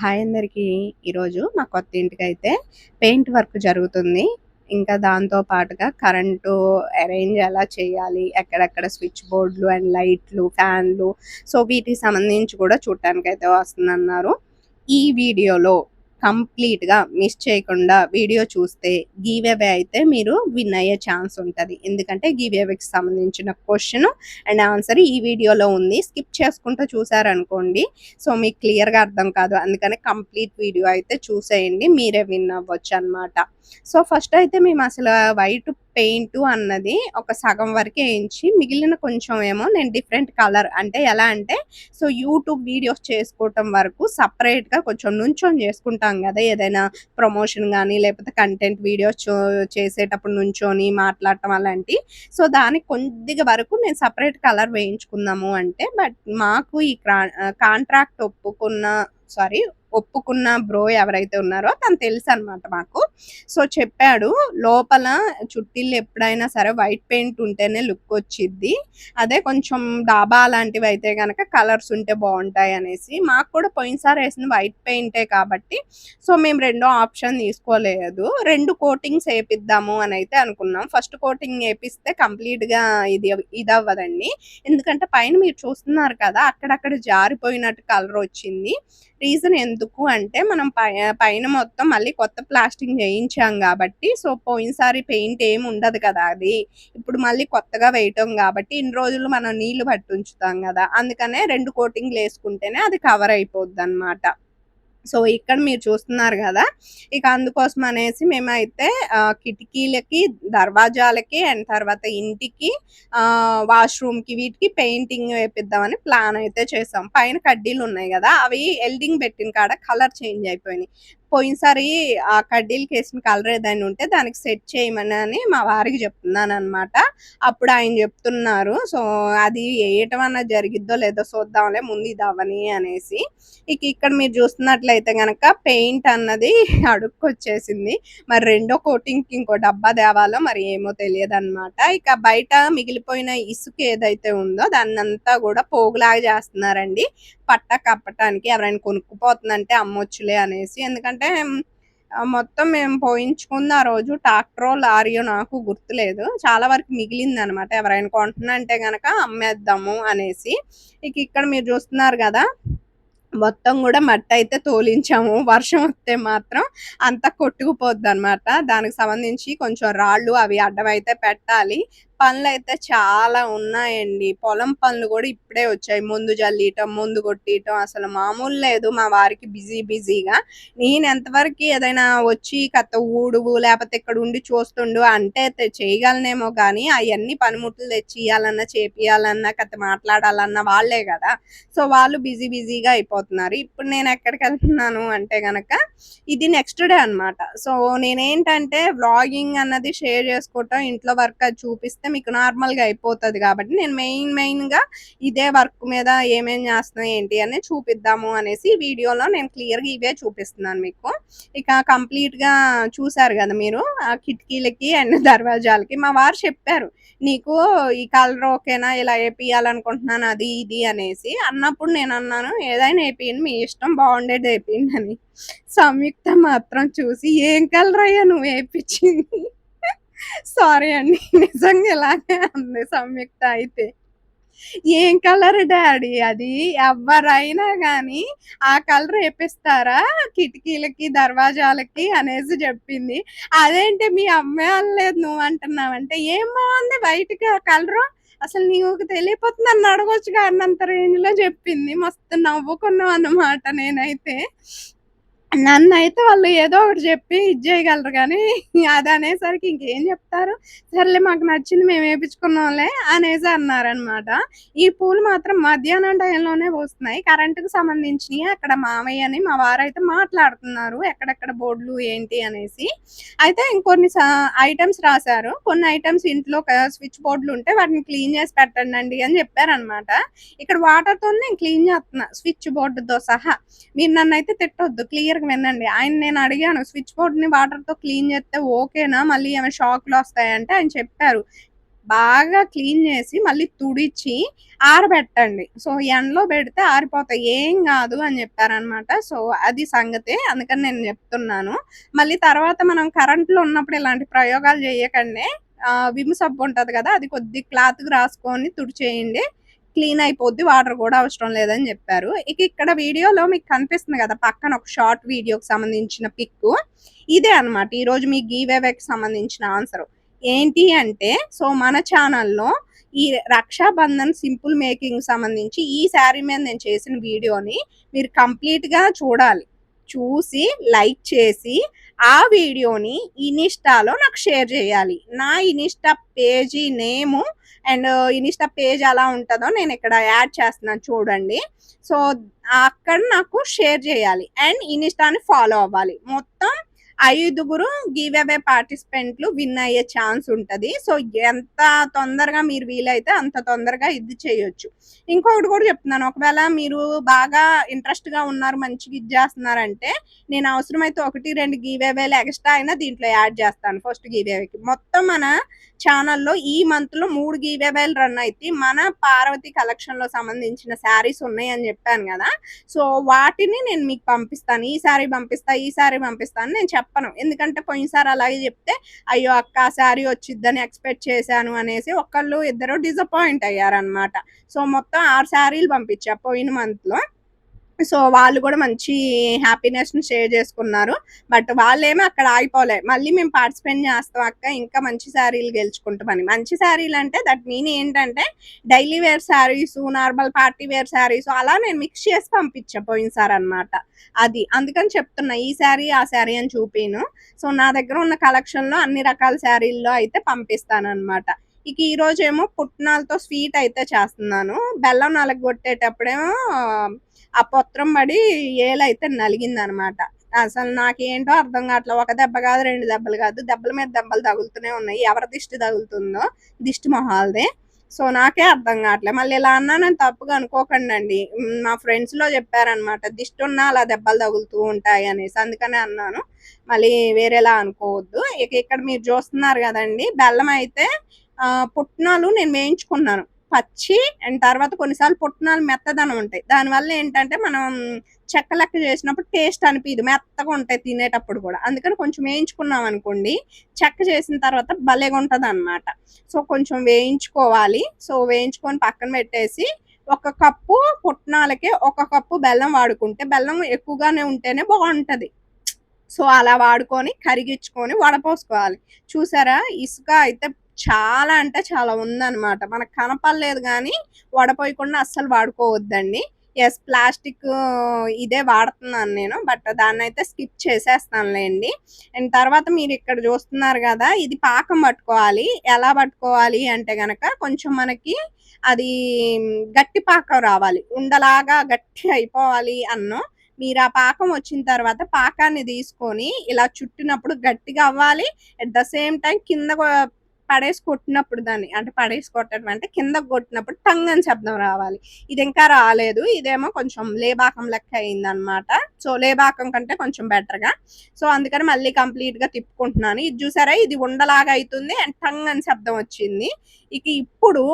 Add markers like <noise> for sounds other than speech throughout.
Hi అందరికీ. ఈరోజు మా కొత్త ఇంటికి అయితే పెయింట్ వర్క్ జరుగుతుంది. ఇంకా దాంతో పాటుగా కరెంటు అరేంజ్ ఎలా చేయాలి ఎక్కడెక్కడ స్విచ్ బోర్డులు అండ్ లైట్లు ఫ్యాన్లు సో వీటికి సంబంధించి కూడా చూడటానికి అయితే వస్తుందన్నారు. ఈ వీడియోలో కంప్లీట్గా మిస్ చేయకుండా వీడియో చూస్తే గీవేవే అయితే మీరు విన్ అయ్యే ఛాన్స్ ఉంటుంది. ఎందుకంటే గీవేవేకి సంబంధించిన క్వశ్చన్ అండ్ ఆన్సర్ ఈ వీడియోలో ఉంది. స్కిప్ చేసుకుంటూ చూసారనుకోండి. సో మీకు క్లియర్గా అర్థం కాదు. అందుకని కంప్లీట్ వీడియో అయితే చూసేయండి. మీరే విన్ అవ్వచ్చు అనమాట సో ఫస్ట్ అయితే మేము అసలు వైట్ పెయింట్ అన్నది ఒక సగం వరకు వేయించి మిగిలిన కొంచెం ఏమో నేను డిఫరెంట్ కలర్ అంటే ఎలా అంటే సో యూట్యూబ్ వీడియోస్ చేసుకోవటం వరకు సపరేట్గా కొంచెం నుంచొని చేసుకుంటాం కదా ఏదైనా ప్రమోషన్ కానీ లేకపోతే కంటెంట్ వీడియోస్ చేసేటప్పుడు నుంచొని మాట్లాడటం అలాంటి. సో దానికి కొద్దిగా వరకు నేను సపరేట్ కలర్ వేయించుకుందాము అంటే బట్ మాకు ఈ కాంట్రాక్ట్ ఒప్పుకున్న సారీ ఒప్పుకున్న బ్రో ఎవరైతే ఉన్నారో తను తెలుసు అనమాట మాకు. సో చెప్పాడు లోపల చుట్టిల్లు ఎప్పుడైనా సరే వైట్ పెయింట్ ఉంటేనే లుక్ వచ్చిద్ది. అదే కొంచెం డాబా లాంటివి అయితే కనుక కలర్స్ ఉంటే బాగుంటాయి అనేసి. మాకు కూడా పోయినసారి వేసిన వైట్ పెయింటే కాబట్టి. సో మేము రెండో ఆప్షన్ తీసుకోలేదు. రెండు కోటింగ్స్ వేపిద్దాము అని అయితే అనుకున్నాం. ఫస్ట్ కోటింగ్ వేపిస్తే కంప్లీట్గా ఇది ఇది అవ్వదండి. ఎందుకంటే పైన మీరు చూస్తున్నారు కదా అక్కడక్కడ జారిపోయినట్టు కలర్ వచ్చింది. రీజన్ ఎందుకు అంటే మనం పైన మొత్తం మళ్ళీ కొత్త ప్లాస్టింగ్ చేయించాం కాబట్టి సో పోయినసారి పెయింట్ ఏమి ఉండదు కదా అది. ఇప్పుడు మళ్ళీ కొత్తగా వేయటం కాబట్టి ఇన్ని రోజులు మనం నీళ్ళు పట్టి ఉంచుతాం కదా. అందుకనే రెండు కోటింగ్లు వేసుకుంటేనే అది కవర్ అయిపోద్ది అనమాట సో ఇక్కడ మీరు చూస్తున్నారు కదా. ఇక అందుకోసం అనేసి మేమైతే కిటికీలకి దర్వాజాలకి అండ్ తర్వాత ఇంటికి వాష్రూమ్కి వీటికి పెయింటింగ్ వేపిద్దామని ప్లాన్ అయితే చేసాం. పైన కడ్డీలు ఉన్నాయి కదా అవి ఎల్డింగ్ పెట్టిన కాడ కలర్ చేంజ్ అయిపోయినాయి. పోయినసారి ఆ కడ్డీలకి వేసిన కలర్ ఏదైనా ఉంటే దానికి సెట్ చేయమని అని మా వారికి చెప్తున్నాను అనమాట అప్పుడు ఆయన చెప్తున్నారు. సో అది వేయటం అన్న జరిగిద్దో లేదో చూద్దాంలే ముందు ఇది అవని అనేసి. ఇక ఇక్కడ మీరు చూస్తున్నట్లయితే కనుక పెయింట్ అన్నది <laughs> అడుక్కొచ్చేసింది. మరి రెండో కోటింగ్కి ఇంకో డబ్బా తేవాలో మరి ఏమో తెలియదు అనమాట ఇక బయట మిగిలిపోయిన ఇసుక ఏదైతే ఉందో దాన్నంతా కూడా పోగులాగా చేస్తున్నారండి. పట్ట కప్పటానికి ఎవరైనా కొనుక్కుపోతుందంటే అమ్మొచ్చులే అనేసి. ఎందుకంటే మొత్తం మేము పోయించుకుంది ఆ రోజు ట్రాక్టరో లారీయో నాకు గుర్తులేదు. చాలా వరకు మిగిలింది అనమాట ఎవరైనా కొంటున్నా అంటే గనక అమ్మేద్దాము అనేసి. ఇక ఇక్కడ మీరు చూస్తున్నారు కదా మొత్తం కూడా మట్టి అయితే తోలించాము. వర్షం వస్తే మాత్రం అంతా కొట్టుకుపోద్ది అనమాట. దానికి సంబంధించి కొంచెం రాళ్ళు అవి అడ్డం అయితే పెట్టాలి. పనులు అయితే చాలా ఉన్నాయండి. పొలం పనులు కూడా ఇప్పుడే వచ్చాయి. ముందు జల్లియటం ముందు కొట్టియటం అసలు మామూలు లేదు. మా వారికి బిజీ బిజీగా. నేను ఎంతవరకు ఏదైనా వచ్చి కథ ఊడువు లేకపోతే ఇక్కడ ఉండి చూస్తుండు అంటే చేయగలనేమో కానీ అవన్నీ పనిముట్లు తెచ్చియాలన్నా చేపియాలన్నా కథ మాట్లాడాలన్నా వాళ్ళే కదా. సో వాళ్ళు బిజీ బిజీగా అయిపోతున్నారు. ఇప్పుడు నేను ఎక్కడికి వెళ్తున్నాను అంటే గనక ఇది నెక్స్ట్ డే అనమాట సో నేనేంటంటే వ్లాగింగ్ అన్నది షేర్ చేసుకోవటం ఇంట్లో వర్క్ అది చూపిస్తే చేస్తే మీకు నార్మల్గా అయిపోతుంది కాబట్టి నేను మెయిన్ మెయిన్గా ఇదే వర్క్ మీద ఏమేం చేస్తున్నాయి ఏంటి అని చూపిద్దాము అనేసి వీడియోలో నేను క్లియర్గా ఇవే చూపిస్తున్నాను మీకు. ఇక కంప్లీట్గా చూసారు కదా మీరు ఆ కిటికీలకి అండ్ <laughs> దర్వాజాలకి మా వారు చెప్పారు నీకు ఈ కలర్ ఓకేనా? ఇలా వేపియాలనుకుంటున్నాను అది ఇది అనేసి. అన్నప్పుడు నేను అన్నాను ఏదైనా వేపియండి మీ ఇష్టం బాగుండేది వేపియండి అని. సంయుక్త మాత్రం చూసి ఏం కలర్ అయ్యా నువ్వు వేపించింది? సారీ అండి నిజంగా ఇలాగే ఉంది సంయుక్త అయితే. ఏం కలర్ డాడీ? అది ఎవరైనా కానీ ఆ కలర్ వేపిస్తారా? కిటికీలకి దర్వాజాలకి అనేసి చెప్పింది. అదేంటి మీ అమ్మాయి అనలేదు నువ్వు అంటున్నావంటే ఏం బాగుంది వైట్గా కలరు? అసలు నీకు తెలియపోతుంది నన్ను అడగొచ్చు కానీ రేంజ్లో చెప్పింది. మస్తు నవ్వుకున్నావు అన్నమాట నేనైతే. నన్ను అయితే వాళ్ళు ఏదో ఒకటి చెప్పి ఇది చేయగలరు కానీ అది అనేసరికి ఇంకేం చెప్తారు? సర్లే మాకు నచ్చింది మేము వేయించుకున్నాంలే అనేసి అన్నారనమాట ఈ పూలు మాత్రం మధ్యాహ్నం టైంలోనే పోస్తున్నాయి. కరెంటుకు సంబంధించినవి అక్కడ మామయ్య అని మా వారు అయితే మాట్లాడుతున్నారు. ఎక్కడెక్కడ బోర్డులు ఏంటి అనేసి. అయితే ఇంకొన్ని ఐటమ్స్ రాశారు. కొన్ని ఐటమ్స్ ఇంట్లో స్విచ్ బోర్డులు ఉంటే వాటిని క్లీన్ చేసి పెట్టండి అని చెప్పారనమాట ఇక్కడ వాటర్తో నేను క్లీన్ చేస్తున్నా. స్విచ్ బోర్డుతో సహా. మీరు నన్ను అయితే తిట్టొద్దు క్లియర్ వినండి. ఆయన నేను అడిగాను స్విచ్ బోర్డ్ని వాటర్తో క్లీన్ చేస్తే ఓకేనా? మళ్ళీ ఏమైనా షాక్లు వస్తాయంటే ఆయన చెప్పారు. బాగా క్లీన్ చేసి మళ్ళీ తుడిచి ఆరబెట్టండి. సో ఎండలో పెడితే ఆరిపోతాయి. ఏం కాదు అని చెప్పారనమాట సో అది సంగతి. అందుకని నేను చెప్తున్నాను. మళ్ళీ తర్వాత మనం కరెంట్లో ఉన్నప్పుడు ఇలాంటి ప్రయోగాలు చేయకండి. విమ్ సబ్బు ఉంటుంది కదా అది కొద్ది క్లాత్కి రాసుకొని తుడిచేయండి. క్లీన్ అయిపోద్ది వాటర్ కూడా అవసరం లేదని చెప్పారు. ఇక ఇక్కడ వీడియోలో మీకు కనిపిస్తుంది కదా పక్కన ఒక షార్ట్ వీడియోకి సంబంధించిన పిక్ ఇదే అనమాట ఈరోజు మీ గీవేవేకి సంబంధించిన ఆన్సర్. ఏంటి అంటే సో మన ఛానల్లో ఈ రక్షాబంధన్ సింపుల్ మేకింగ్ సంబంధించి ఈ శారీ మీద నేను చేసిన వీడియోని మీరు కంప్లీట్గా చూడాలి. చూసి లైక్ చేసి ఆ వీడియోని ఇనిస్టాలో నాకు షేర్ చేయాలి. నా insta page name and insta page ఎలా ఉంటుందో నేను ఇక్కడ యాడ్ చేస్తున్నాను చూడండి. సో అక్కడ నాకు షేర్ చేయాలి. అండ్ ఇన్స్టాని ఫాలో అవ్వాలి. మొత్తం ఐదుగురు గివ్ అవే పార్టిసిపెంట్లు విన్ అయ్యే ఛాన్స్ ఉంటుంది. సో ఎంత తొందరగా మీరు వీలైతే అంత తొందరగా ఇది చేయొచ్చు. ఇంకొకటి కూడా చెప్తున్నాను. ఒకవేళ మీరు బాగా ఇంట్రెస్ట్గా ఉన్నారు మంచిగా ఇది చేస్తున్నారంటే నేను అవసరమైతే ఒకటి రెండు గివ్ అవేలు ఎక్స్ట్రా అయినా దీంట్లో యాడ్ చేస్తాను. ఫస్ట్ గివ్ అవేకి. మొత్తం మన ఛానల్లో ఈ మంత్లో మూడు గివ్ అవేలు రన్ అయితే మన పార్వతి కలెక్షన్లో సంబంధించిన శారీస్ ఉన్నాయి అని చెప్పాను కదా. సో వాటిని నేను మీకు పంపిస్తాను. ఈ శారీ పంపిస్తా ఈ శారీ పంపిస్తాను నేను చెప్పను. ఎందుకంటే పోయినసారి అలాగే చెప్తే అయ్యో అక్క శారీ వచ్చిద్దని ఎక్స్పెక్ట్ చేశాను అనేసి ఒకళ్ళు ఇద్దరు డిసప్పాయింట్ అయ్యారనమాట సో మొత్తం ఆరు శారీలు పంపించా పోయిన మంత్లో సో వాళ్ళు కూడా మంచి హ్యాపీనెస్ని షేర్ చేసుకున్నారు. బట్ వాళ్ళేమో అక్కడ ఆగిపోలే. మళ్ళీ మేము పార్టిసిపేట్ చేస్తాం అక్క. ఇంకా మంచి శారీలు గెలుచుకుంటామని మంచి శారీలు అంటే దట్ మీన్ ఏంటంటే daily wear saris normal party wear saris అలా నేను మిక్స్ చేసి పంపించా పోయినసారి అనమాట అది అందుకని చెప్తున్నా ఈ శారీ ఆ శారీ అని చూపిను. సో నా దగ్గర ఉన్న కలెక్షన్లో అన్ని రకాల శారీల్లో అయితే పంపిస్తాను అనమాట ఇక ఈ రోజు ఏమో పుట్నాలతో స్వీట్ అయితే చేస్తున్నాను. బెల్లం నలగొట్టేటప్పుడేమో ఆ పొత్రం పడి ఏలైతే నలిగింది అనమాట అసలు నాకేంటో అర్థం కావట్లే. ఒక దెబ్బ కాదు రెండు దెబ్బలు కాదు. దెబ్బల మీద దెబ్బలు తగులుతూనే ఉన్నాయి. ఎవరి దిష్టి తగులుతుందో దిష్టి మొహాలదే. సో నాకే అర్థం కావట్లేదు మళ్ళీ ఇలా అన్నా నేను తప్పుగా అనుకోకండి అండి మా ఫ్రెండ్స్లో చెప్పారనమాట దిష్టి ఉన్నా అలా దెబ్బలు తగులుతూ ఉంటాయి అనేసి. అందుకనే అన్నాను. మళ్ళీ వేరేలా అనుకోవద్దు. ఇక ఇక్కడ మీరు చూస్తున్నారు కదండి బెల్లం అయితే పుట్నాలు నేను వేయించుకున్నాను. పచ్చి అండ్ తర్వాత కొన్నిసార్లు పుట్నాలు మెత్తదనం ఉంటాయి. దానివల్ల ఏంటంటే మనం చెక్క లెక్క చేసినప్పుడు టేస్ట్ అనిపించదు మెత్తగా ఉంటాయి తినేటప్పుడు కూడా. అందుకని కొంచెం వేయించుకున్నాం అనుకోండి చెక్క చేసిన తర్వాత భలేగా ఉంటుంది అనమాట సో కొంచెం వేయించుకోవాలి. సో వేయించుకొని పక్కన పెట్టేసి ఒక కప్పు పుట్నాలకే ఒక కప్పు బెల్లం వాడుకుంటే బెల్లం ఎక్కువగానే ఉంటేనే బాగుంటుంది. సో అలా వాడుకొని కరిగించుకొని వడపోసుకోవాలి. చూసారా? ఇసుక అయితే చాలా అంటే చాలా ఉందన్నమాట. మనకు కనపడలేదు కానీ వడపోయకుండా అస్సలు వాడుకోవద్దండి. ఎస్ ప్లాస్టిక్ ఇదే వాడుతున్నాను నేను బట్ దాన్ని అయితే స్కిప్ చేసేస్తానులేండి. అండ్ తర్వాత మీరు ఇక్కడ చూస్తున్నారు కదా ఇది పాకం పట్టుకోవాలి. ఎలా పట్టుకోవాలి అంటే కనుక కొంచెం మనకి అది గట్టి పాకం రావాలి. ఉండలాగా గట్టి అయిపోవాలి అన్నో. మీరు ఆ పాకం వచ్చిన తర్వాత పాకాన్ని తీసుకొని ఇలా చుట్టినప్పుడు గట్టిగా అవ్వాలి. అట్ ద సేమ్ టైం కింద పడేసి కొట్టినప్పుడు దాన్ని అంటే పడేసి కొట్టడం అంటే కింద కొట్టినప్పుడు టంగ్ అని శబ్దం రావాలి. ఇది ఇంకా రాలేదు. ఇదేమో కొంచెం లేబాకం లెక్క అయింది అనమాట సో లేబాకం కంటే కొంచెం బెటర్గా సో అందుకని మళ్ళీ కంప్లీట్గా తిప్పుకుంటున్నాను. ఇది చూసారా? ఇది ఉండలాగా అవుతుంది అండ్ టంగ్ అని శబ్దం వచ్చింది. ఇక ఇప్పుడు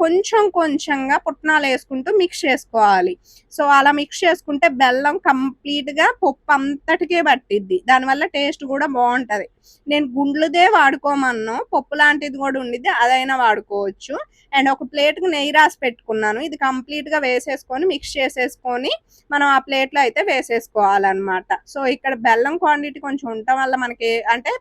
కొంచెం కొంచెంగా పుట్నాలు వేసుకుంటూ మిక్స్ చేసుకోవాలి. సో అలా మిక్స్ చేసుకుంటే బెల్లం కంప్లీట్గా పప్పు అంతటికే పట్టిద్ది. దానివల్ల టేస్ట్ కూడా బాగుంటుంది. నేను గుండ్లుదే వాడుకోమన్నా. పప్పు లాంటిది కూడా ఉండిద్ది అదైనా వాడుకోవచ్చు. అండ్ ఒక ప్లేట్కి నెయ్యి రాసి పెట్టుకున్నాను. ఇది కంప్లీట్గా వేసేసుకొని మిక్స్ చేసేసుకొని మనం ఆ ప్లేట్లో అయితే వేసేసుకోవాలన్నమాట. సో ఇక్కడ బెల్లం క్వాంటిటీ కొంచెం ఉండటం వల్ల మనకి అంటే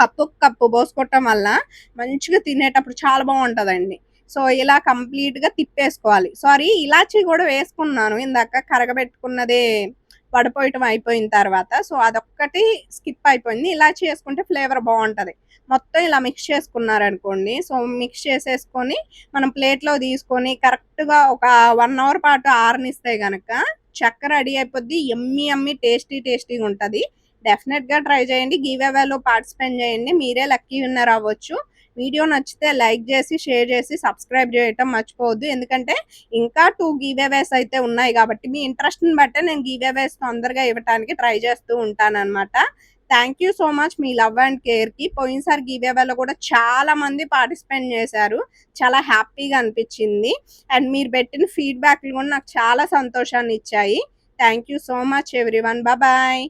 కప్పు కప్పు పోసుకోవటం వల్ల మంచిగా తినేటప్పుడు చాలా బాగుంటుందండి. సో ఇలా కంప్లీట్గా తిప్పేసుకోవాలి. సారీ ఇలాచీ కూడా వేసుకున్నాను. ఇందాక కరగబెట్టుకున్నదే పడిపోయటం అయిపోయిన తర్వాత. సో అదొక్కటి స్కిప్ అయిపోయింది. ఇలా చేసుకుంటే ఫ్లేవర్ బాగుంటుంది. మొత్తం ఇలా మిక్స్ చేసుకున్నారనుకోండి. సో మిక్స్ చేసేసుకొని మనం ప్లేట్లో తీసుకొని కరెక్ట్గా ఒక వన్ అవర్ పాటు ఆరనిస్తే కనుక చక్కెర రెడీ అయిపోద్ది. ఎమ్మి ఎమ్మి టేస్టీ టేస్టీగా ఉంటుంది. డెఫినెట్గా ట్రై చేయండి. గివ్ అవేలో పార్టిసిపేట్ చేయండి. మీరే లక్కీ విన్నర్ అవ్వచ్చు. వీడియో నచ్చితే లైక్ చేసి షేర్ చేసి సబ్స్క్రైబ్ చేయటం మర్చిపోవద్దు. ఎందుకంటే ఇంకా టూ గీవేవేస్ అయితే ఉన్నాయి కాబట్టి మీ ఇంట్రెస్ట్ని బట్టే నేను గీవేవేస్ తొందరగా ఇవ్వడానికి ట్రై చేస్తూ ఉంటాను థ్యాంక్ యూ సో మచ్ మీ లవ్ అండ్ కేర్కి పోయినసారి గీవేవేలో కూడా చాలా మంది పార్టిసిపేట్ చేశారు. చాలా హ్యాపీగా అనిపించింది. అండ్ మీరు పెట్టిన ఫీడ్బ్యాక్లు కూడా నాకు చాలా సంతోషాన్ని ఇచ్చాయి. Thank you so much everyone bye.